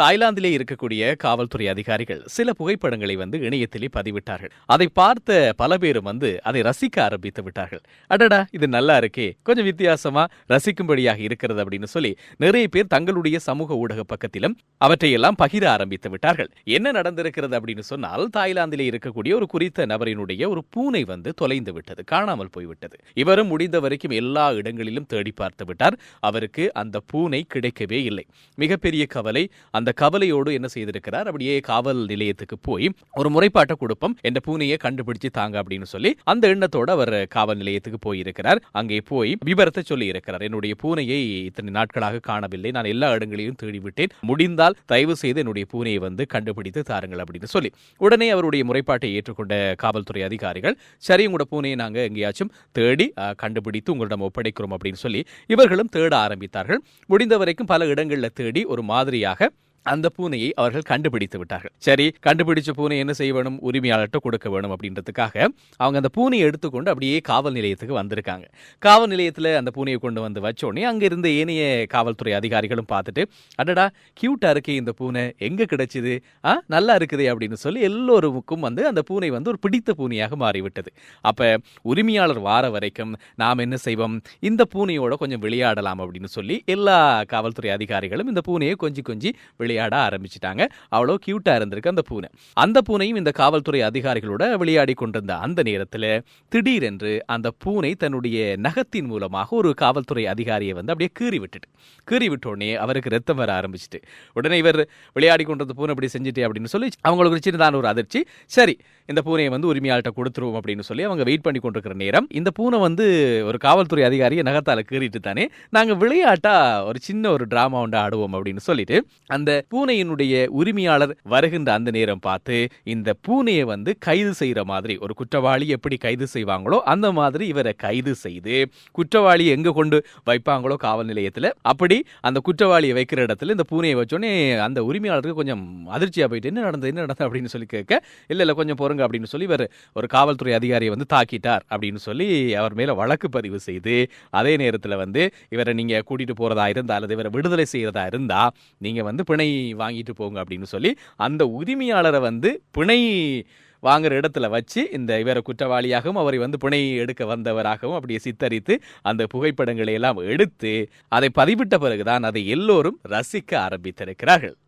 தாய்லாந்திலே இருக்கக்கூடிய காவல்துறை அதிகாரிகள் சில புகைப்படங்களை வந்து இணையத்திலே பதிவிட்டார்கள். அதை பார்த்த பல பேரும் வந்து அதை ரசிக்க ஆரம்பித்து விட்டார்கள். அடடா இது நல்லா இருக்கே கொஞ்சம் வித்தியாசமா ரசிக்கும்படியாக இருக்கிறது அப்படின்னு சொல்லி நிறைய பேர் தங்களுடைய சமூக ஊடக பக்கத்திலும் அவற்றையெல்லாம் பகிர ஆரம்பித்து விட்டார்கள். என்ன நடந்திருக்கிறது அப்படின்னு சொன்னால் தாய்லாந்திலே இருக்கக்கூடிய ஒரு குறித்த நபரினுடைய ஒரு பூனை வந்து தொலைந்து விட்டது காணாமல் போய்விட்டது. இவரும் முடிந்த வரைக்கும் எல்லா இடங்களிலும் தேடி பார்த்து விட்டார். அவருக்கு அந்த பூனை கிடைக்கவே இல்லை. மிகப்பெரிய கவலை அந்த கவலையோடு என்ன செய்திருக்கிறார்? அப்படியே காவல் நிலையத்துக்கு போய் ஒரு முறைப்பாட்டை கொடுப்போம். என்ற பூனையை கண்டுபிடிச்சு தாங்க அப்படின்னு சொல்லி அந்த எண்ணத்தோடு அவர் காவல் நிலையத்துக்கு போயிருக்கிறார். அங்கே போய் விபரத்தை சொல்லி இருக்கிறார் என்னுடைய பூனையை இத்தனை நாட்களாக காணவில்லை. நான் எல்லா இடங்களையும் தேடிவிட்டேன். முடிந்தால் தயவு செய்து என்னுடைய பூனையை வந்து கண்டுபிடித்து தாருங்கள் அப்படின்னு சொல்லி. உடனே அவருடைய முறைப்பாட்டை ஏற்றுக்கொண்ட காவல்துறை அதிகாரிகள் சரி உங்களோட பூனையை நாங்க எங்கேயாச்சும் தேடி கண்டுபிடித்து உங்களிடம் ஒப்படைக்கிறோம் அப்படின்னு சொல்லி இவர்களும் தேட ஆரம்பித்தார்கள். முடிந்த வரைக்கும் பல இடங்களில் தேடி ஒரு மாதிரியாக அந்த பூனையை அவர்கள் கண்டுபிடித்து விட்டார்கள். சரி கண்டுபிடிச்ச பூனை என்ன செய்ய வேணும் உரிமையாளர்கிட்ட கொடுக்க வேணும் அப்படின்றதுக்காக அவங்க அந்த பூனையை எடுத்துக்கொண்டு அப்படியே காவல் நிலையத்துக்கு வந்திருக்காங்க. காவல் நிலையத்தில் அந்த பூனையை கொண்டு வந்து வச்சோடனே அங்கே இருந்த ஏனைய காவல்துறை அதிகாரிகளும் பார்த்துட்டு அடடா கியூட்டாக இருக்கே இந்த பூனை. எங்க கிடைச்சிது? ஆ நல்லா இருக்குது அப்படின்னு சொல்லி எல்லோருக்கும் வந்து அந்த பூனை வந்து ஒரு பிடித்த பூனையாக மாறிவிட்டது. அப்ப உரிமையாளர் வார வரைக்கும் நாம் என்ன செய்வோம்? இந்த பூனையோட கொஞ்சம் விளையாடலாம் அப்படின்னு சொல்லி எல்லா காவல்துறை அதிகாரிகளும் இந்த பூனையை கொஞ்சி கொஞ்சி விளையாட ஆரம்பிச்சிட்டாங்க. அவ்வளோ கியூட்டா இருந்திருக்கு அந்த பூனை. அந்த பூனையும் இந்த காவல்துறை அதிகாரிகளோட விளையாடி கொண்டிருந்த அந்த நேரத்தில் திடீரென்று அந்த பூனை தன்னுடைய நகத்தின் மூலமாக ஒரு காவல்துறை அதிகாரியை வந்து அப்படியே கீறி விட்டுட்டு கீறி விட்டோடனே அவருக்கு ரத்தம் வர ஆரம்பிச்சிட்டு உடனே இவர் விளையாடி கொண்டிருந்த பூனை இப்படி செஞ்சுட்டே அப்படின்னு சொல்லி அவங்களுக்கு ஒரு சின்னதான ஒரு அதிர்ச்சி. சரி இந்த பூனையை வந்து உரிமையாள்கிட்ட கொடுத்துருவோம் அப்படின்னு சொல்லி அவங்க வெயிட் பண்ணி கொண்டிருக்கிற நேரம் இந்த பூனை வந்து ஒரு காவல்துறை அதிகாரியை நகத்தால் கீறிட்டு தானே நாங்கள் விளையாட்டா ஒரு சின்ன ஒரு டிராமா ஒன்று ஆடுவோம் அப்படின்னு சொல்லிட்டு அந்த பூனையினுடைய உரிமையாளர் வருகின்ற அந்த நேரம் பார்த்து இந்த பூனையை வந்து கைது செய்யற மாதிரி ஒரு குற்றவாளி எப்படி கைது செய்வாங்களோ அந்த மாதிரி இவரை கைது செய்து குற்றவாளி எங்க கொண்டு வைப்பாங்களோ காவல் நிலையத்துல அப்படி அந்த குற்றவாளியை வைக்கிற இடத்துல இந்த பூனையை வச்சோடனே அந்த உரிமையாளருக்கு கொஞ்சம் அதிர்ச்சியா போயிட்டு என்ன நடந்தது என்ன நடந்தது? அப்படின்னு சொல்லி கேட்க இல்ல இல்ல கொஞ்சம் பொறுங்க அப்படின்னு சொல்லி இவர் ஒரு காவல்துறை அதிகாரியை வந்து தாக்கிட்டார் அப்படின்னு சொல்லி அவர் மேல வழக்கு பதிவு செய்து அதே நேரத்துல வந்து இவரை நீங்க கூட்டிட்டு போறதா இருந்தா அல்லது இவரை விடுதலை செய்யறதா இருந்தா நீங்க வந்து பிணை வாங்கிட்டு போங்க அப்படின்னு சொல்லி அந்த உரிமையாளரை வந்து பிணை வாங்குற இடத்துல வச்சு இந்த இவரை குற்றவாளியாகவும் அவரை வந்து பிணை எடுக்க வந்தவராகவும் அப்படியே சித்தரித்து அந்த புகைப்படங்களை எல்லாம் எடுத்து அதை பதிவிட்ட பிறகுதான் அதை எல்லோரும் ரசிக்க ஆரம்பித்திருக்கிறார்கள்.